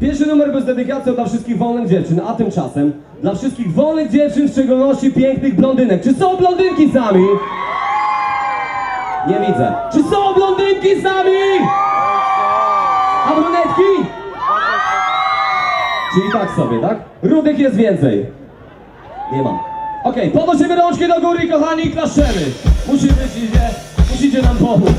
Pierwszy numer był z dedykacją dla wszystkich wolnych dziewczyn, a tymczasem dla wszystkich wolnych dziewczyn, w szczególności pięknych blondynek. Czy są blondynki z nami? Nie widzę. Czy są blondynki z nami? A brunetki? Czyli tak sobie, tak? Rudych jest więcej. Nie mam. Okej, podnosimy rączki do góry, kochani, klaszczemy. Musimy ci się, musicie nam pomóc.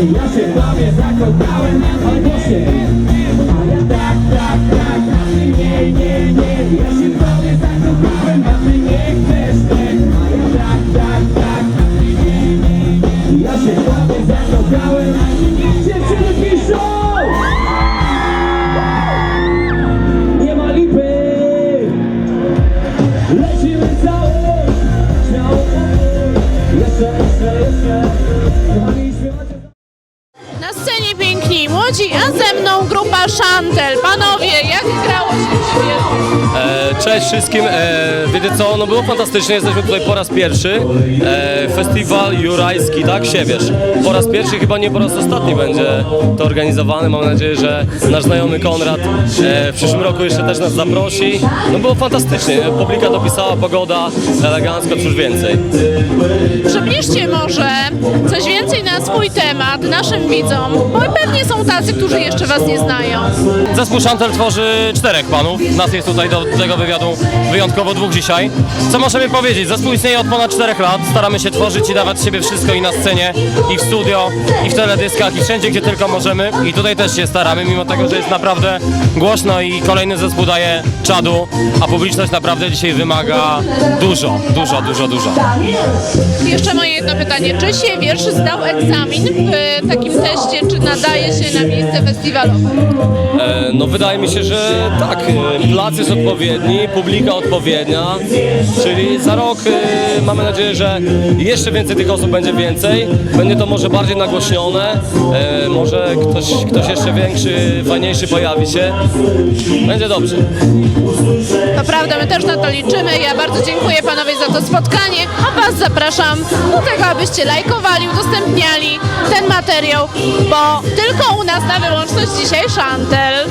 Nie, nie. Ja się tobie zakochałem. Ale głośniej. A ja tak, tak, tak, a ty nie, nie, nie. Ja się w tobie zakochałem, a ty nie chcesz tego. A ja tak, tak, tak, a ty nie, nie, nie. Ja się w tobie zakochałem. Dziewczyny piszą! Nie ma lipy! Lecimy młodzi, a ze mną grupa Chantel. Panowie, jak grało się dzisiaj? E, Cześć wszystkim. E, wiecie co, no było fantastycznie, jesteśmy tutaj po raz pierwszy. E, festiwal Jurajski, tak? Siewierz. Po raz pierwszy, chyba nie po raz ostatni będzie to organizowane. Mam nadzieję, że nasz znajomy Konrad e, w przyszłym roku jeszcze też nas zaprosi. No było fantastycznie. Publika dopisała, pogoda, elegancko, cóż więcej. Przybliżcie może na swój temat naszym widzom, bo pewnie są tacy, którzy jeszcze was nie znają. Zespół Chantel tworzy czterech panów. Nas jest tutaj do tego wywiadu wyjątkowo dwóch dzisiaj. Co możemy powiedzieć? Zespół istnieje od ponad czterech lat. Staramy się tworzyć i dawać z siebie wszystko i na scenie, i w studio, i w teledyskach, i wszędzie, gdzie tylko możemy. I tutaj też się staramy, mimo tego, że jest naprawdę głośno i kolejny zespół daje czadu, a publiczność naprawdę dzisiaj wymaga dużo, dużo, dużo, dużo. Jeszcze moje jedno pytanie. Czy się wiersz zdał egzamin w takim teście, czy nadaje się na miejsce festiwalowe? E, No wydaje mi się, że tak, e, plac jest odpowiedni, publika odpowiednia, czyli za rok e, mamy nadzieję, że jeszcze więcej tych osób będzie więcej, będzie to może bardziej nagłośnione, e, może ktoś, ktoś jeszcze większy, fajniejszy pojawi się, będzie dobrze. To prawda, my też na to liczymy. Ja bardzo dziękuję panowie za to spotkanie, Was zapraszam do tego, abyście lajkowali, udostępniali ten materiał, bo tylko u nas na wyłączność dzisiaj szantel.